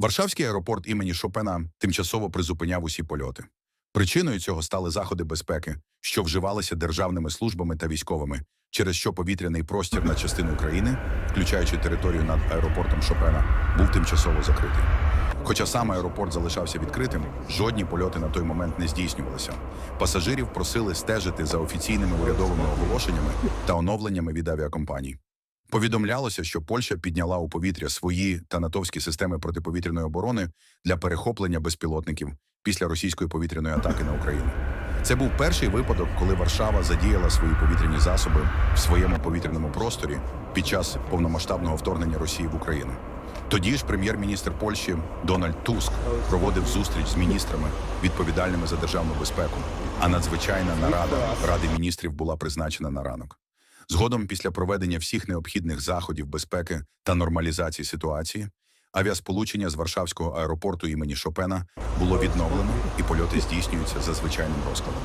Варшавський аеропорт імені Шопена тимчасово призупиняв усі польоти. Причиною цього стали заходи безпеки, що вживалися державними службами та військовими, через що повітряний простір на частину України, включаючи територію над аеропортом Шопена, був тимчасово закритий. Хоча сам аеропорт залишався відкритим, жодні польоти на той момент не здійснювалися. Пасажирів просили стежити за офіційними урядовими оголошеннями та оновленнями від авіакомпаній. Повідомлялося, що Польща підняла у повітря свої та натовські системи протиповітряної оборони для перехоплення безпілотників після російської повітряної атаки на Україну. Це був перший випадок, коли Варшава задіяла свої повітряні засоби в своєму повітряному просторі під час повномасштабного вторгнення Росії в Україну. Тоді ж прем'єр-міністр Польщі Дональд Туск проводив зустріч з міністрами, відповідальними за державну безпеку. А надзвичайна нарада Ради міністрів була призначена на ранок. Згодом, після проведення всіх необхідних заходів безпеки та нормалізації ситуації, авіасполучення з Варшавського аеропорту імені Шопена було відновлено і польоти здійснюються за звичайним розкладом.